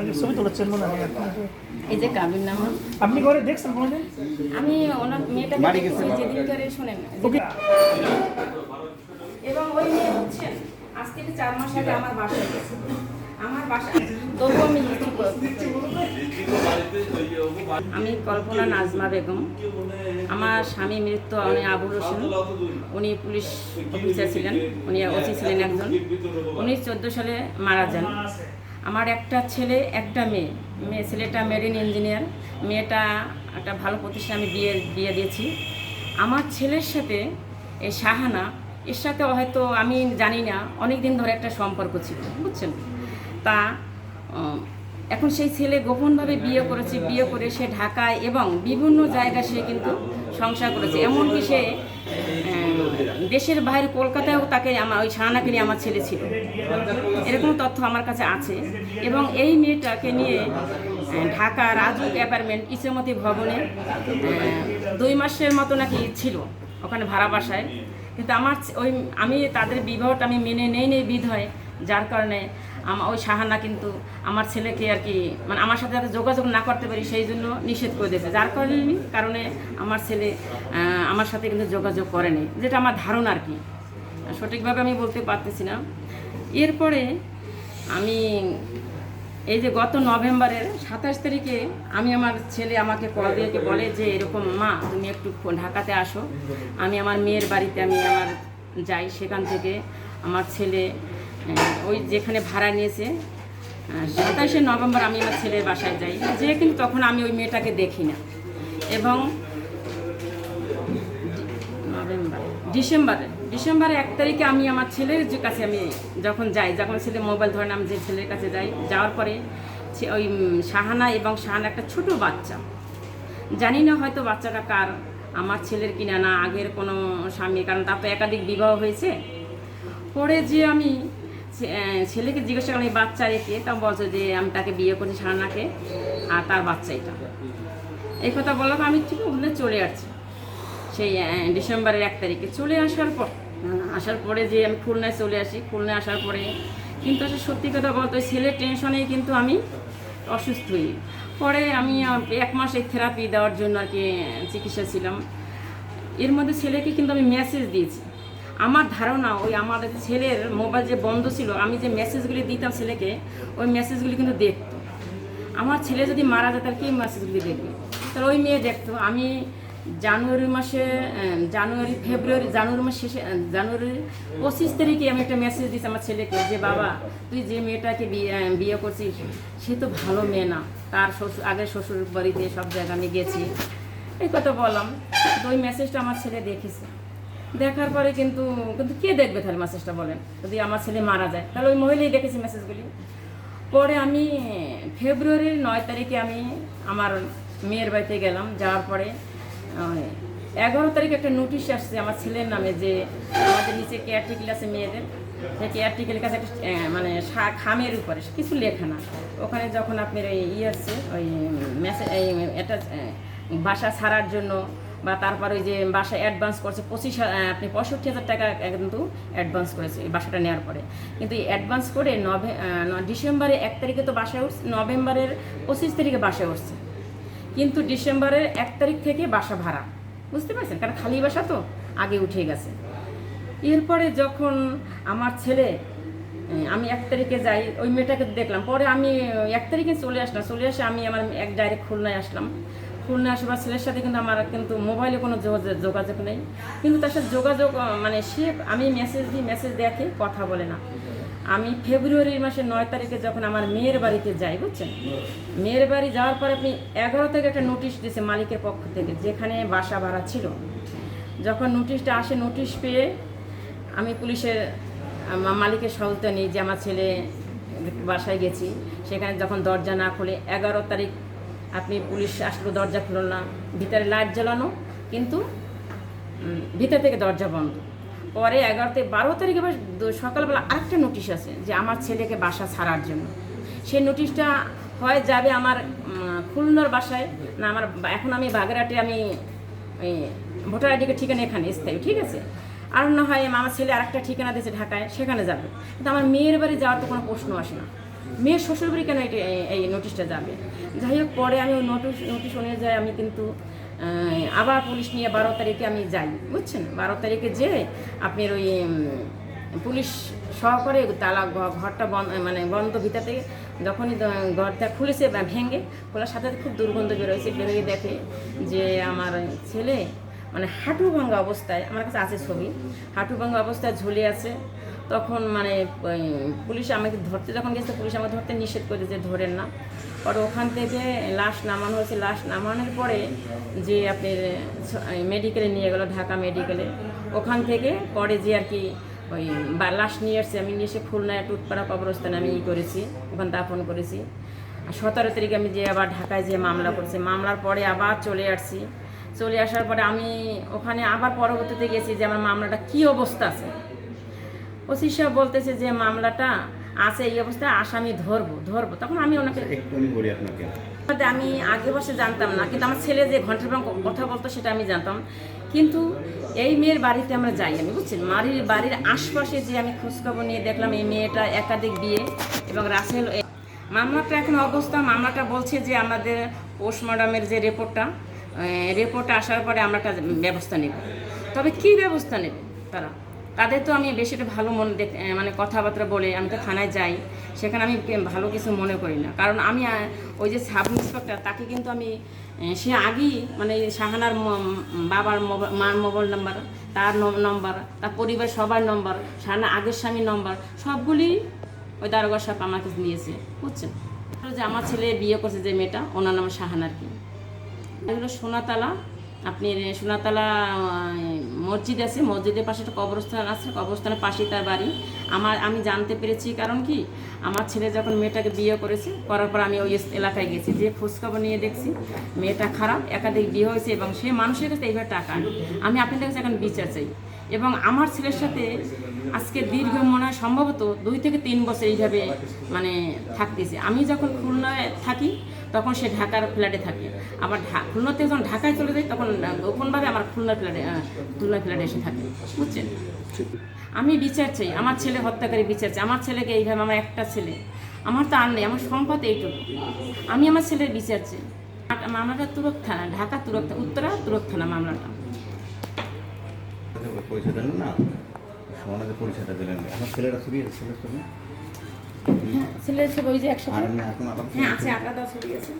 আগে ছবি তুলেছেন মনে হয় এই যে কাবির নামা। আপনি ঘরে দেখছেন কোনোদিন? আমি ওনার মেয়েটাকে দেখেছি যেদিনকারে শোনেন এবং ওই মেয়ে হচ্ছেন আজ থেকে চার মাস আগে আমার বাসায় গেছে। আমার বাসা তবুও আমি কিছু আমি কল্পনা নাজমা বেগম। আমার স্বামী মৃত্যু উনি আবুল হোসেন উনি পুলিশ অফিসার ছিলেন। উনি ওসি ছিলেন একজন। উনি চোদ্দ সালে মারা যান। আমার একটা ছেলে, একটা মেয়ে। মেয়ে, ছেলেটা মেরিন ইঞ্জিনিয়ার মেয়েটা একটা ভালো প্রতিষ্ঠানে আমি বিয়ে বিয়ে দিয়েছি। আমার ছেলের সাথে এই শাহানা, এর সাথে হয়তো আমি জানি না অনেক দিন ধরে একটা সম্পর্ক ছিল, বুঝছেন? তা এখন সেই ছেলে গোপনভাবে বিয়ে করেছে, বিয়ে করে সে ঢাকায় এবং বিভিন্ন জায়গায় সে কিন্তু সংসার করেছে। এমনকি সে দেশের বাইরে কলকাতায়ও তাকে আমার, ওই শাহানাকে নিয়ে আমার ছেলে ছিল। এরকম তথ্য আমার কাছে আছে। এবং এই মেয়েটাকে নিয়ে ঢাকা রাজুক অ্যাপার্টমেন্ট, ইসেমতি ভবনে দুই মাসের মতো নাকি ছিল ওখানে ভাড়া বাসায়। কিন্তু আমার ওই আমি তাদের বিবাহটা আমি মেনে নেই নেই বিধ হয়, যার কারণে আমার ওই সাহানা কিন্তু আমার ছেলেকে আর কি মানে আমার সাথে যাতে যোগাযোগ না করতে পারি, সেই জন্য নিষেধ করে দিয়েছে। যার কারণে কারণে আমার ছেলে আমার সাথে কিন্তু যোগাযোগ করেনি যেটা আমার ধারণা আর কি। সঠিকভাবে আমি বলতে পারতেছি না। এরপরে আমি এই যে গত নভেম্বরের সাতাশ তারিখে আমি আমার ছেলে আমাকে কল দিয়ে বলে যে, এরকম মা, তুমি একটু ঢাকাতে আসো। আমি আমার মেয়ের বাড়িতে আমি আমার যাই, সেখান থেকে আমার ছেলে ওই যেখানে ভাড়া নিয়েছে সাতাশে নভেম্বর আমি আমার ছেলের বাসায় যাই। যে কিন্তু তখন আমি ওই মেয়েটাকে দেখি না। এবং নভেম্বর, ডিসেম্বরে, ডিসেম্বরের এক তারিখে আমি আমার ছেলের যে কাছে আমি যখন যাই, যখন ছেলে মোবাইল ধরেন আমি যে ছেলের কাছে যাই, যাওয়ার পরে ওই শাহানা এবং শাহানা একটা ছোট বাচ্চা। জানি না হয়তো বাচ্চাটা কার, আমার ছেলের কিনা না, আগের কোনো স্বামী, কারণ তার তো একাধিক বিবাহ হয়েছে। পরে যে আমি ছেলেকে জিজ্ঞাসা করলাম, এই বাচ্চা রেখে তা বলছে যে, আমি তাকে বিয়ে করছি শাহানাকে আর তার বাচ্চা এটা। এই কথা বললাম আমি ঠিক ওখানে চলে আসছি। সেই ডিসেম্বরের এক তারিখে চলে আসার পর, আসার পরে যে আমি খুলনায় চলে আসি, খুলনায় আসার পরে কিন্তু সত্যি কথা বলতে ছেলের টেনশনেই কিন্তু আমি অসুস্থ হই। পরে আমি এক মাস এই থেরাপি দেওয়ার জন্য আর কি চিকিৎসা ছিলাম। এর মধ্যে ছেলেকে কিন্তু আমি মেসেজ দিয়েছি। আমার ধারণা ওই আমার ছেলের মোবাইল যে বন্ধ ছিল আমি যে মেসেজগুলি দিতাম ছেলেকে ওই মেসেজগুলি কিন্তু দেখতো। আমার ছেলে যদি মারা যায় তাহলে কি মেসেজগুলি দেখবে? তাহলে ওই মেয়ে দেখতো। আমি জানুয়ারি মাসে জানুয়ারি ফেব্রুয়ারি জানুয়ারি মাস শেষে আহ, জানুয়ারির পঁচিশ তারিখে আমি একটা মেসেজ দিয়েছি আমার ছেলেকে যে বাবা তুই যে মেয়েটাকে বিয়ে বিয়ে করছিস সে তো ভালো মেয়ে না। তার শ্বশুর আগের শ্বশুর বাড়িতে সব জায়গায় আমি গেছি। এই কথা বললাম। তো ওই মেসেজটা আমার ছেলে দেখেছে। দেখার পরে কিন্তু কিন্তু কে দেখবে তাহলে মেসেজটা বলেন? যদি আমার ছেলে মারা যায়, তাহলে ওই মহিলাই দেখেছি মেসেজগুলি পরে আমি ফেব্রুয়ারির নয় তারিখে আমি আমার মেয়ের বাড়িতে গেলাম, যাওয়ার পরে এগারো তারিখে একটা নোটিশ আসছে আমার ছেলের নামে যে আমাদের নিচে কেয়ারটিকেল আছে মেয়েদের। সেই কেয়ারটিকেলের কাছে একটা মানে খামের উপরে, কিছু লেখা না। ওখানে যখন আপনার এই ই আসছে ওই মেসেজ এই এটা বাসা ছাড়ার জন্য বা তারপর ওই যে বাসা অ্যাডভান্স করছে, পঁচিশ আপনি পঁয়ষট্টি হাজার টাকা কিন্তু অ্যাডভান্স করেছে এই বাসাটা নেওয়ার পরে। কিন্তু এই অ্যাডভান্স করে নভে ডিসেম্বরের এক তারিখে তো বাসায় উঠছে, নভেম্বরের পঁচিশ তারিখে বাসায় উঠছে। কিন্তু ডিসেম্বরের এক তারিখ থেকে বাসা ভাড়া। বুঝতে পারছেন? কারণ খালি বাসা তো আগে উঠে গেছে। এরপরে যখন আমার ছেলে আমি এক তারিখে যাই, ওই মেয়েটাকে দেখলাম। পরে আমি এক তারিখে চলে আসলাম। চলে আসে আমি আমার এক ডাইরেক্ট খুলনায় আসলাম। খুলনায় আসবার ছেলের সাথে কিন্তু আমার কিন্তু মোবাইলে কোনো যোগাযোগ নেই। কিন্তু তার সাথে যোগাযোগ মানে সে, আমি মেসেজ দিই মেসেজ দেখে কথা বলে না। আমি ফেব্রুয়ারি মাসের নয় তারিখে যখন আমার মেয়ের বাড়িতে যাই, বুঝছেন? মেয়ের বাড়ি যাওয়ার পরে আপনি এগারো থেকে একটা নোটিশ দিয়েছে মালিকের পক্ষ থেকে, যেখানে বাসা ভাড়া ছিল। যখন নোটিশটা আসে নোটিশ পেয়ে আমি পুলিশের মালিকের সহযোগিতা নিই যে আমার ছেলে বাসায় গেছি, সেখানে যখন দরজা না খুলে এগারো তারিখ আপনি পুলিশ আসলো, দরজা খুলল না, ভিতরে লাইট জ্বালানো, কিন্তু ভিতর থেকে দরজা বন্ধ। পরে এগারো থেকে বারো তারিখে সকালবেলা আরেকটা নোটিশ আছে যে আমার ছেলেকে বাসা ছাড়ার জন্য। সেই নোটিশটা হয় যাবে আমার খুলনার বাসায়, না আমার, এখন আমি বাগেরহাটে আমি ভোটার আইডিকে ঠিকানা এখানে, স্থায়ী, ঠিক আছে? আর না হয় আমার ছেলে আরেকটা ঠিকানা দিয়েছে ঢাকায়, সেখানে যাবে। কিন্তু আমার মেয়ের বাড়ি যাওয়ার তো কোনো প্রশ্ন আসে না। মেয়ের শ্বশুরবাড়ি কেন এটা এই- নোটিশটা যাবে? যাই হোক, পরে আমি ওই নোটিশ নোটিশ অনুযায়ী আমি কিন্তু আবার পুলিশ নিয়ে বারো তারিখে আমি যাই, বুঝছেন? বারো তারিখে যেয়ে আপনার ওই পুলিশ সহকারে তালা ঘরটা বন্ধ মানে বন্ধ ভিতর থেকে যখনই ঘরটা খুলেছে ভেঙে, খোলার সাথে খুব দুর্গন্ধ বেরোয়েছে বেরোয় দেখে যে আমার ছেলে মানে হাঁটু ভাঙা অবস্থায়, আমার কাছে আছে ছবি হাঁটু ভাঙা অবস্থায় ঝুলে আছে। তখন মানে পুলিশ আমাকে ধরতে, যখন গেছে, পুলিশ আমাকে ধরতে নিষেধ করে যে ধরেন না। পরে ওখান থেকে লাশ নামানো হয়েছে। লাশ নামানোর পরে যে আপনি মেডিকেলে নিয়ে গেলো, ঢাকা মেডিকেলে ওখান থেকে পরে যে আর কি, ওই লাশ নিয়ে এসছে আমি নিয়ে এসে খুলনায় টুটপাড়া কবরস্থানে আমি ই করেছি, ওখানে দাফন করেছি। আর সতেরো তারিখে আমি যে আবার ঢাকায় যে মামলা করছি, মামলার পরে আবার চলে আসছি। চলে আসার পরে আমি ওখানে আবার পরবর্তীতে গেছি যে আমার মামলাটা কী অবস্থা আছে। ওসি সাহেব বলতেছে যে মামলাটা আছে এই অবস্থায় আসামি ধরবো ধরবো। তখন আমি ওনাকে আমি আপনাকে। আমি আগে বসে জানতাম না কিন্তু আমার ছেলে যে ঘণ্টার পর কথা বলতো সেটা আমি জানতাম। কিন্তু এই মেয়ের বাড়িতে আমরা যাই আমি বুঝছেন? বাড়ির বাড়ির আশপাশে যে আমি খোঁজখবর নিয়ে দেখলাম এই মেয়েটা একাধিক বিয়ে এবং রাসেল মামলাটা এখন অবস্থা মামলাটা বলছে যে আমাদের পোস্টমর্টমের যে রিপোর্টটা রিপোর্ট আসার পরে আমরা একটা ব্যবস্থা নেব। তবে কি ব্যবস্থা নেবে তারা? তাদের তো আমি বেশিটা ভালো মনে দেখ মানে কথাবার্তা বলে আমি তো থানায় যাই, সেখানে আমি ভালো কিছু মনে করি না। কারণ আমি ওই যে সাব ইন্সপেক্টর, তাকে কিন্তু আমি সে আগেই মানে শাহানার বাবার মার মোবাইল নাম্বার, তার নম্বর, তার পরিবার সবার নম্বর, শাহানা আগের স্বামীর নম্বর, সবগুলি ওই দারোগা সাহেব আমাকে নিয়েছে বুঝছেন? যে আমার ছেলে বিয়ে করছে যে মেয়েটা, ওনার নাম শাহানার কি? এগুলো সোনাতলা। আপনি সোনাতলা মসজিদ আছে, মসজিদের পাশে একটা কবরস্থান আছে, কবরস্থানের পাশেই তার বাড়ি। আমার, আমি জানতে পেরেছি কারণ কি, আমার ছেলে যখন মেয়েটাকে বিয়ে করেছে, করার পর আমি ওই এলাকায় গেছি। যে খোঁজখবর নিয়ে দেখছি, মেয়েটা খারাপ, একাধিক বিয়ে হয়েছে এবং সে মানুষের কাছে এইভাবে টাকা। আমি আপনাদের কাছে এখন বিচার চাই। এবং আমার ছেলের সাথে আজকে দীর্ঘ মনে হয় সম্ভবত দুই থেকে তিন বছর এইভাবে মানে থাকতেছে। আমি যখন খুলনায় থাকি তখন সে ঢাকার ফ্ল্যাটে থাকে। আবার খুলনা থেকে যখন ঢাকায় চলে যায় তখন গোপনভাবে আমার খুলনার ফ্ল্যাটে আহ, খুলনার ফ্ল্যাটে এসে থাকে। বুঝছেন? আমি বিচার চাই। আমার ছেলে হত্যাকারী বিচার চাই। আমার ছেলেকে এইভাবে আমার একটা ছেলে। আমার তো আর নেই। আমার সম্পদ এইটুকু। আমি আমার ছেলের বিচার চাই। মামলাটা তুরক থানা ঢাকা তুরক উত্তরা তুরক থানা মামলাটা। পরিচয় দিলেন না? সমানাকে পরিচয়টা দিলেন। এখন ছেলেরা আছে ছেলের ছবি হ্যাঁ ছেলে ছবি ওই যে আলাদা হ্যাঁ আছে আলাদা ছবি আছে।